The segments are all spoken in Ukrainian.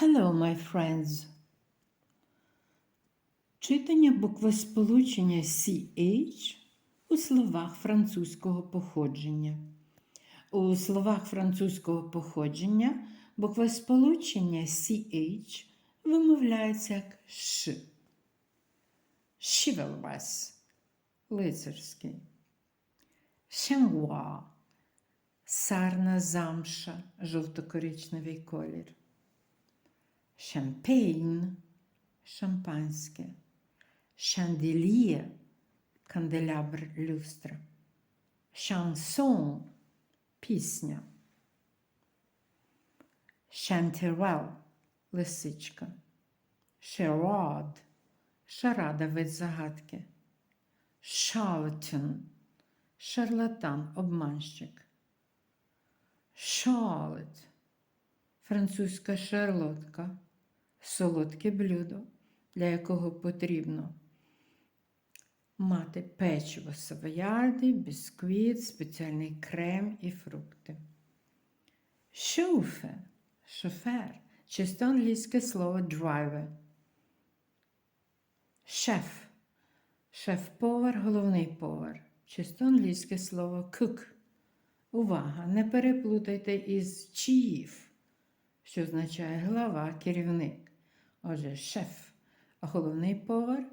Hello, my friends. Читання буквосполучення CH у словах французького походження. У словах французького походження буквосполучення CH вимовляється як Ш. Chivalrous – лицарський. Шенгуа – сарна замша, жовто-коричневий колір. Шампейн – шампанське. Шанделіє – канделябр люстра. Шансон – пісня. Шантерел – лисичка. Шерод – шарада вид загадки. Шарлатан – шарлатан, обманщик. Шалет – французька шарлотка, солодке блюдо, для якого потрібно мати печиво савоярди, бісквіт, спеціальний крем і фрукти. Шофе – шофер, чисто англійське слово driver. Шеф – шеф-повар, головний повар, чисто англійське слово cook. Увага! Не переплутайте із chief, що означає глава, керівник. Отже, шеф, головний повар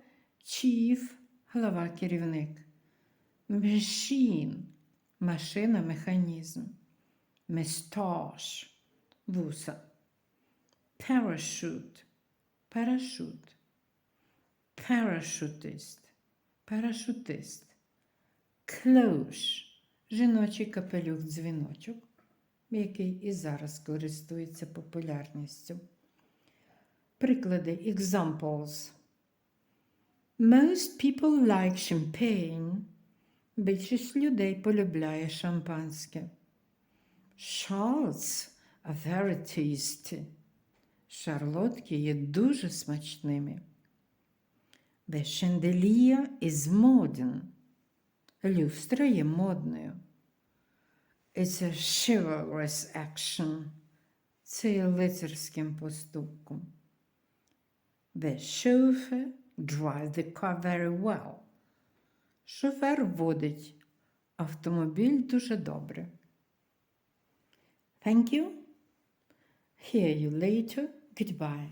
chief, глава, керівник. Machine – машина, механізм. Moustache – вуса. Parachute – парашут. Parachutist – парашутист. Cloche – жіночий капелюх-дзвіночок, який і зараз користується популярністю. Приклади examples. Most people like champagne. Більшість людей полюбляє шампанське. Charlottes are very tasty. Шарлотки є дуже смачними. The chandelier is modern. Люстра є модною. It's a chivalrous action. Це є лицарським поступком. The chauffeur drives the car very well. Шофер водить автомобіль дуже добре. Thank you. Hear you later. Goodbye.